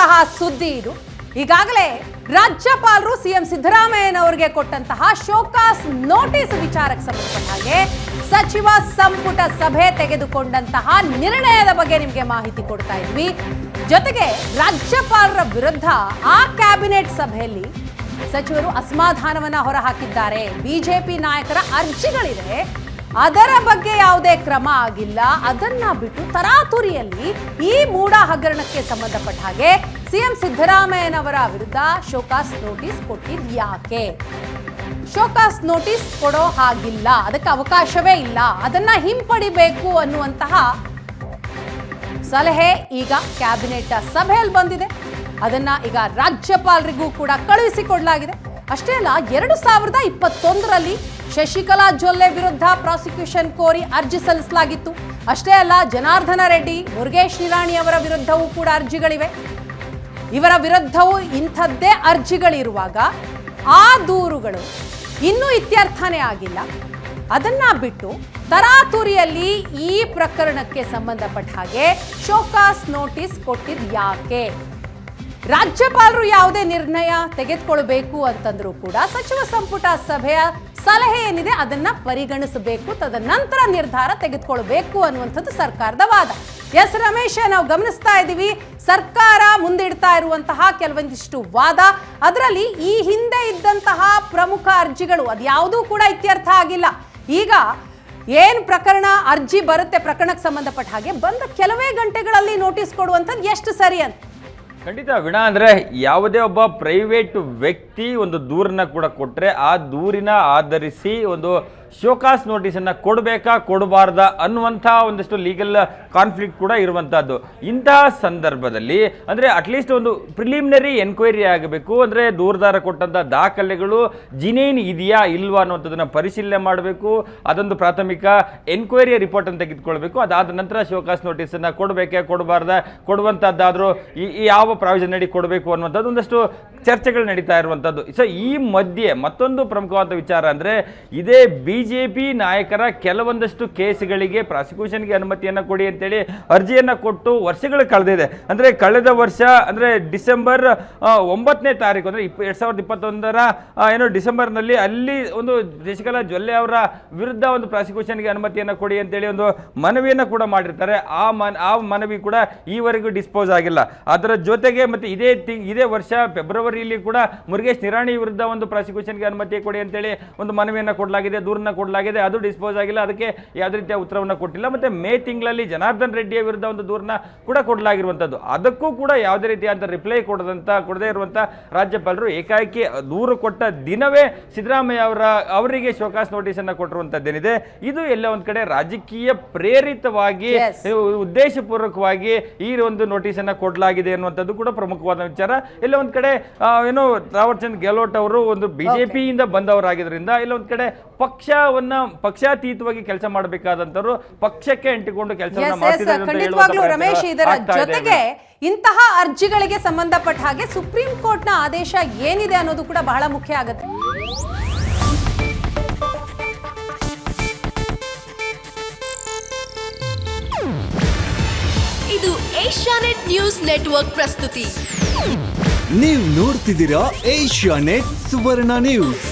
ಎನ್ನುವಂತಹ ಸುದ್ದಿ ಇದು. ಈಗಾಗಲೇ ರಾಜ್ಯಪಾಲರು ಸಿಎಂ ಸಿದ್ದರಾಮಯ್ಯನವರಿಗೆ ಕೊಟ್ಟಂತಹ ಶೋಕಾಸ್ ನೋಟಿಸ್ ವಿಚಾರಕ್ಕೆ ಸಂಬಂಧಪಟ್ಟ ಹಾಗೆ ಸಚಿವ ಸಂಪುಟ ಸಭೆ ತೆಗೆದುಕೊಂಡಂತಹ ನಿರ್ಣಯದ ಬಗ್ಗೆ ನಿಮಗೆ ಮಾಹಿತಿ ಕೊಡ್ತಾ ಇದ್ವಿ. ಜೊತೆಗೆ ರಾಜ್ಯಪಾಲರ ವಿರುದ್ಧ ಆ ಕ್ಯಾಬಿನೆಟ್ ಸಭೆಯಲ್ಲಿ ಸಚಿವರು ಅಸಮಾಧಾನವನ್ನ ಹೊರಹಾಕಿದ್ದಾರೆ. ಬಿಜೆಪಿ ನಾಯಕರ ಅರ್ಜಿಗಳಿದೆ ಅದರ ಬಗ್ಗೆ ಯಾವುದೇ ಕ್ರಮ ಆಗಿಲ್ಲ. ಅದನ್ನ ಬಿಟ್ಟು ತರಾತುರಿಯಲ್ಲಿ ಈ ಮೂಡ ಹಗರಣಕ್ಕೆ ಸಂಬಂಧಪಟ್ಟ ಹಾಗೆ ಸಿಎಂ ಸಿದ್ದರಾಮಯ್ಯನವರ ವಿರುದ್ಧ ಶೋಕಾಸ್ ನೋಟಿಸ್ ಕೊಟ್ಟಿದ್ ಯಾಕೆ? ಶೋಕಾಸ್ ನೋಟಿಸ್ ಕೊಡೋ ಹಾಗಿಲ್ಲ. ಅದಕ್ಕೆ ಅವಕಾಶವೇ ಇಲ್ಲ. ಅದನ್ನ ಹಿಂಪಡಿಬೇಕು ಅನ್ನುವಂತಹ ಸಲಹೆ ಈಗ ಕ್ಯಾಬಿನೆಟ್ ಸಭೆಯಲ್ಲಿ ಬಂದಿದೆ. ಅದನ್ನ ಈಗ ರಾಜ್ಯಪಾಲರಿಗೂ ಕೂಡ ಕಳುಹಿಸಿಕೊಡಲಾಗಿದೆ. ಅಷ್ಟೇ ಅಲ್ಲ, ಎರಡು ಸಾವಿರದ ಇಪ್ಪತ್ತೊಂದರಲ್ಲಿ ಶಶಿಕಲಾ ಜೊಲ್ಲೆ ವಿರುದ್ಧ ಪ್ರಾಸಿಕ್ಯೂಷನ್ ಕೋರಿ ಅರ್ಜಿ ಸಲ್ಲಿಸಲಾಗಿತ್ತು. ಅಷ್ಟೇ ಅಲ್ಲ, ಜನಾರ್ದನ ರೆಡ್ಡಿ, ಮುರುಗೇಶ್ ನಿರಾಣಿ ಅವರ ವಿರುದ್ಧವೂ ಕೂಡ ಅರ್ಜಿಗಳಿವೆ. ಇವರ ವಿರುದ್ಧವೂ ಇಂಥದ್ದೇ ಅರ್ಜಿಗಳಿರುವಾಗ ಆ ದೂರುಗಳು ಇನ್ನೂ ಇತ್ಯರ್ಥನೇ ಆಗಿಲ್ಲ. ಅದನ್ನ ಬಿಟ್ಟು ತರಾತುರಿಯಲ್ಲಿ ಈ ಪ್ರಕರಣಕ್ಕೆ ಸಂಬಂಧಪಟ್ಟ ಹಾಗೆ ಶೋಕಾಸ್ ನೋಟಿಸ್ ಕೊಟ್ಟಿದ್ ಯಾಕೆ? ರಾಜ್ಯಪಾಲರು ಯಾವುದೇ ನಿರ್ಣಯ ತೆಗೆದುಕೊಳ್ಬೇಕು ಅಂತಂದ್ರೂ ಕೂಡ ಸಚಿವ ಸಂಪುಟ ಸಭೆಯ ಸಲಹೆ ಏನಿದೆ ಅದನ್ನ ಪರಿಗಣಿಸಬೇಕು, ತದನಂತರ ನಿರ್ಧಾರ ತೆಗೆದುಕೊಳ್ಬೇಕು ಅನ್ನುವಂಥದ್ದು ಸರ್ಕಾರದ ವಾದ. ಎಸ್ ರಮೇಶ್, ನಾವು ಗಮನಿಸ್ತಾ ಇದ್ದೀವಿ, ಸರ್ಕಾರ ಮುಂದಿಡ್ತಾ ಇರುವಂತಹ ಕೆಲವೊಂದಿಷ್ಟು ವಾದ. ಅದರಲ್ಲಿ ಈ ಹಿಂದೆ ಇದ್ದಂತಹ ಪ್ರಮುಖ ಅರ್ಜಿಗಳು ಅದ್ಯಾವುದೂ ಕೂಡ ಇತ್ಯರ್ಥ ಆಗಿಲ್ಲ. ಈಗ ಏನ್ ಪ್ರಕರಣ ಅರ್ಜಿ ಬರುತ್ತೆ ಪ್ರಕರಣಕ್ಕೆ ಸಂಬಂಧಪಟ್ಟ ಹಾಗೆ, ಬಂದ ಕೆಲವೇ ಗಂಟೆಗಳಲ್ಲಿ ನೋಟಿಸ್ ಕೊಡುವಂಥದ್ದು ಎಷ್ಟು ಸರಿ ಅಂತ. ಖಂಡಿತ ವೀಣಾ, ಅಂದರೆ ಯಾವುದೇ ಒಬ್ಬ ಪ್ರೈವೇಟ್ ವ್ಯಕ್ತಿ ಒಂದು ದೂರನ್ನ ಕೂಡ ಕೊಟ್ಟರೆ ಆ ದೂರಿನ ಆಧರಿಸಿ ಒಂದು ಶೋಕಾಸ್ ನೋಟಿಸನ್ನು ಕೊಡಬೇಕಾ, ಕೊಡಬಾರ್ದ ಅನ್ನುವಂಥ ಒಂದಷ್ಟು ಲೀಗಲ್ ಕಾನ್ಫ್ಲಿಕ್ಟ್ ಕೂಡ ಇರುವಂಥದ್ದು. ಇಂತಹ ಸಂದರ್ಭದಲ್ಲಿ, ಅಂದರೆ ಅಟ್ಲೀಸ್ಟ್ ಒಂದು ಪ್ರಿಲಿಮಿನರಿ ಎನ್ಕ್ವೈರಿ ಆಗಬೇಕು, ಅಂದರೆ ದೂರದಾರ ಕೊಟ್ಟಂಥ ದಾಖಲೆಗಳು ಜಿನೇನ್ ಇದೆಯಾ, ಇಲ್ವಾ ಅನ್ನುವಂಥದ್ದನ್ನು ಪರಿಶೀಲನೆ ಮಾಡಬೇಕು, ಅದೊಂದು ಪ್ರಾಥಮಿಕ ಎನ್ಕ್ವೈರಿಯ ರಿಪೋರ್ಟನ್ನು ತೆಗೆದುಕೊಳ್ಬೇಕು, ಅದಾದ ನಂತರ ಶೋಕಾಸ್ ನೋಟಿಸನ್ನು ಕೊಡಬೇಕೆ, ಕೊಡಬಾರ್ದ, ಕೊಡುವಂಥದ್ದಾದರೂ ಈ ಯಾವ ಪ್ರಾವಿಷನ್ ಅಡಿ ಕೊಡಬೇಕು ಅನ್ನುವಂಥದ್ದು ಒಂದಷ್ಟು ಚರ್ಚೆಗಳು ನಡೀತಾ ಇರುವಂಥದ್ದು. ಸೊ ಈ ಮಧ್ಯೆ ಮತ್ತೊಂದು ಪ್ರಮುಖವಾದ ವಿಚಾರ ಅಂದರೆ, ಇದೇ ಬಿ ಜೆ ಪಿ ನಾಯಕರ ಕೆಲವೊಂದಷ್ಟು ಕೇಸ್ಗಳಿಗೆ ಪ್ರಾಸಿಕ್ಯೂಷನ್ಗೆ ಅನುಮತಿಯನ್ನು ಕೊಡಿ ಅಂತೇಳಿ ಅರ್ಜಿಯನ್ನು ಕೊಟ್ಟು ವರ್ಷಗಳು ಕಳೆದಿದೆ. ಅಂದರೆ ಕಳೆದ ವರ್ಷ, ಅಂದರೆ ಡಿಸೆಂಬರ್ ಒಂಬತ್ತನೇ ತಾರೀಕು, ಅಂದರೆ ಇಪ್ಪ, ಎರಡು ಸಾವಿರದ ಇಪ್ಪತ್ತೊಂದರ ಏನು ಏನೋ ಡಿಸೆಂಬರ್ನಲ್ಲಿ ಅಲ್ಲಿ ಒಂದು ಶಶಿಕಲಾ ಜೊಲ್ಲೆ ಅವರ ವಿರುದ್ಧ ಒಂದು ಪ್ರಾಸಿಕ್ಯೂಷನ್ಗೆ ಅನುಮತಿಯನ್ನು ಕೊಡಿ ಅಂತೇಳಿ ಒಂದು ಮನವಿಯನ್ನು ಕೂಡ ಮಾಡಿರ್ತಾರೆ. ಆ ಮನ್, ಆ ಮನವಿ ಕೂಡ ಈವರೆಗೂ ಡಿಸ್ಪೋಸ್ ಆಗಿಲ್ಲ. ಅದರ ಜೊತೆಗೆ ಮತ್ತು ಇದೇ ತಿಂಗ್ ಇದೇ ವರ್ಷ ಫೆಬ್ರವರಿಯಲ್ಲಿ ಕೂಡ ಮುರುಗೇಶ್ ನಿರಾಣಿ ವಿರುದ್ಧ ಒಂದು ಪ್ರಾಸಿಕ್ಯೂಷನ್ಗೆ ಅನುಮತಿ ಕೊಡಿ ಅಂತೇಳಿ ಒಂದು ಮನವಿಯನ್ನು ಕೊಡಲಾಗಿದೆ. ದೂರನ್ನ ಕೊಡಲಾಗಿದೆ ಅದು ಡಿಸ್ಪೋಸ್ ಆಗಿಲ್ಲ ಅದಕ್ಕೆ ಯಾವುದೇ ರೀತಿಯ ಉತ್ತರವನ್ನು ಕೊಟ್ಟಿಲ್ಲ. ಮತ್ತು ಮೇ ತಿಂಗಳಲ್ಲಿ ಜನಾರ್ದನ್ ರೆಡ್ಡಿಯ ವಿರುದ್ಧ ಒಂದು ದೂರನ್ನ ಕೂಡ ಕೊಡಲಾಗಿರುವಂಥದ್ದು ಅದಕ್ಕೂ ಕೂಡ ಯಾವುದೇ ರೀತಿಯಾದಂಥ ರಿಪ್ಲೈ ಕೊಡದಂಥ ಕೊಡದೇ ಇರುವಂಥ ರಾಜ್ಯಪಾಲರು ಏಕಾಏಕಿ ದೂರು ಕೊಟ್ಟ ದಿನವೇ ಸಿದ್ದರಾಮಯ್ಯ ಅವರ ಅವರಿಗೆ ಶೋಕಾಸ್ ನೋಟಿಸನ್ನು ಕೊಟ್ಟಿರುವಂಥದ್ದೇನಿದೆ ಇದು ಎಲ್ಲ ಒಂದು ಕಡೆ ರಾಜಕೀಯ ಪ್ರೇರಿತವಾಗಿ ಉದ್ದೇಶಪೂರ್ವಕವಾಗಿ ಈ ಒಂದು ನೋಟಿಸನ್ನು ಕೊಡಲಾಗಿದೆ ಅನ್ನುವಂಥದ್ದು ಕೂಡ ಪ್ರಮುಖವಾದ ವಿಚಾರ. ಎಲ್ಲ ಒಂದು ಕಡೆ ಏನೋ ಏನು ರಾವರ್ಚಂದ್ ಗೆಹ್ಲೋಟ್ ಅವರು ಒಂದು ಬಿಜೆಪಿಯಿಂದ ಬಂದವರಾಗಿದ್ದರಿಂದ ಇಲ್ಲ ಒಂದು ಕಡೆ ಪಕ್ಷವನ್ನ ಪಕ್ಷಾತೀತವಾಗಿ ಕೆಲಸ ಮಾಡಬೇಕಾದಂತವರು ಪಕ್ಷಕ್ಕೆ ಅಂಟಿಕೊಂಡು ಕೆಲಸ ಮಾಡ್ತಿದ್ದಾರೆ ಅಂತ ಖಂಡಿತವಾಗ್ಲೂ ಹೇಳುವಂತ ರಮೇಶ್ ಪ್ರಯತ್ನ ಇದರ ಆಗ್ತಾ ಇದೆ. ಜೊತೆಗೆ ಇಂತಹ ಅರ್ಜಿಗಳಿಗೆ ಸಂಬಂಧಪಟ್ಟ ಹಾಗೆ ಸುಪ್ರೀಂ ಕೋರ್ಟ್ನ ಆದೇಶ ಏನಿದೆ ಅನ್ನೋದು ಕೂಡ ಬಹಳ ಮುಖ್ಯ ಆಗುತ್ತೆ. ಇದು ಏಷ್ಯಾನೆಟ್ ನ್ಯೂಸ್ ನೆಟ್ವರ್ಕ್ ಪ್ರಸ್ತುತಿ. ನೀವು ನೋಡ್ತಿದ್ದೀರಾ ಏಷ್ಯಾ ನೆಟ್ ಸುವರ್ಣ ನ್ಯೂಸ್.